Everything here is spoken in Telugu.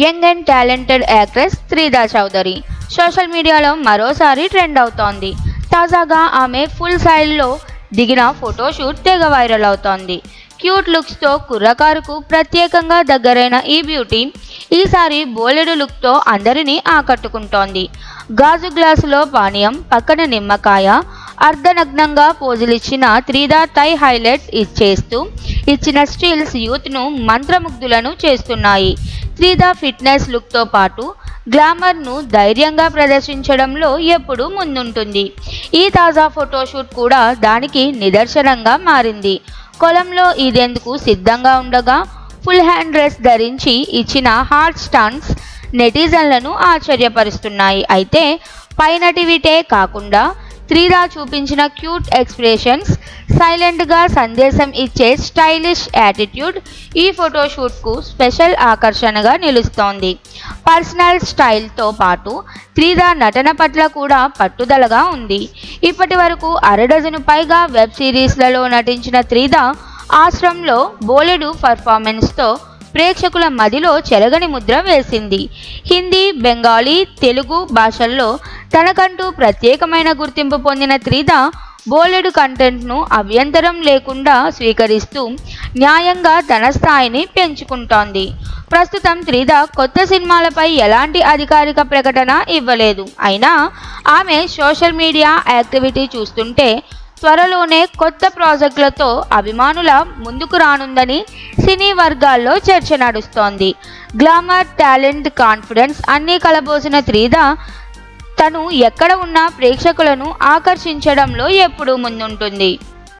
Young and talented actress Sridha Chowdary. Social మీడియాలో మరోసారి ట్రెండ్ అవుతోంది. తాజాగా ఆమె ఫుల్ సైడ్లో దిగిన ఫోటోషూట్ తెగ వైరల్ అవుతోంది. క్యూట్ లుక్స్తో కుర్రకారుకు ప్రత్యేకంగా దగ్గరైన ఈ బ్యూటీ ఈసారి బోలెడు లుక్తో అందరినీ ఆకట్టుకుంటోంది. గాజు గ్లాసులో పానీయం పక్కన నిమ్మకాయ అర్ధనగ్నంగా పోజులిచ్చిన త్రీదా టై హైలైట్స్ ఇచ్చేస్తూ ఇచ్చిన స్టిల్స్ యూత్ను మంత్రముగ్ధులను చేస్తున్నాయి. త్రీదా ఫిట్నెస్ లుక్తో పాటు గ్లామర్ను ధైర్యంగా ప్రదర్శించడంలో ఎప్పుడూ ముందుంటుంది. ఈ తాజా ఫోటోషూట్ కూడా దానికి నిదర్శనంగా మారింది. కొలంలో ఇదేందుకు సిద్ధంగా ఉండగా ఫుల్ హ్యాండ్ డ్రెస్ ధరించి ఇచ్చిన హార్ట్ స్టన్స్ నెటిజన్లను ఆశ్చర్యపరుస్తున్నాయి. అయితే పైనటివిటే కాకుండా త్రీదా చూపించిన క్యూట్ ఎక్స్ప్రెషన్స్ సైలెంట్గా సందేశం ఇచ్చే స్టైలిష్ యాటిట్యూడ్ ఈ ఫోటోషూట్కు స్పెషల్ ఆకర్షణగా నిలుస్తోంది. పర్సనల్ స్టైల్తో పాటు త్రీదా నటన పట్ల కూడా పట్టుదలగా ఉంది. ఇప్పటి వరకు అరడజను పైగా వెబ్ సిరీస్లలో నటించిన త్రీదా ఆశ్రమంలో బోలెడు పర్ఫార్మెన్స్తో ప్రేక్షకుల మదిలో చెరగని ముద్ర వేసింది. హిందీ బెంగాలీ తెలుగు భాషల్లో తనకంటూ ప్రత్యేకమైన గుర్తింపు పొందిన త్రిద బోలెడు కంటెంట్ను అభ్యంతరం లేకుండా స్వీకరిస్తూ న్యాయంగా తన స్థాయిని పెంచుకుంటోంది. ప్రస్తుతం త్రిద కొత్త సినిమాలపై ఎలాంటి అధికారిక ప్రకటన ఇవ్వలేదు. అయినా ఆమె సోషల్ మీడియా యాక్టివిటీ చూస్తుంటే త్వరలోనే కొత్త ప్రాజెక్టులతో అభిమానుల ముందుకు రానుందని సినీ వర్గాల్లో చర్చ నడుస్తోంది. గ్లామర్ టాలెంట్ కాన్ఫిడెన్స్ అన్నీ కలబోసిన త్రీద తను ఎక్కడ ఉన్నా ప్రేక్షకులను ఆకర్షించడంలో ఎప్పుడూ ముందుంటుంది.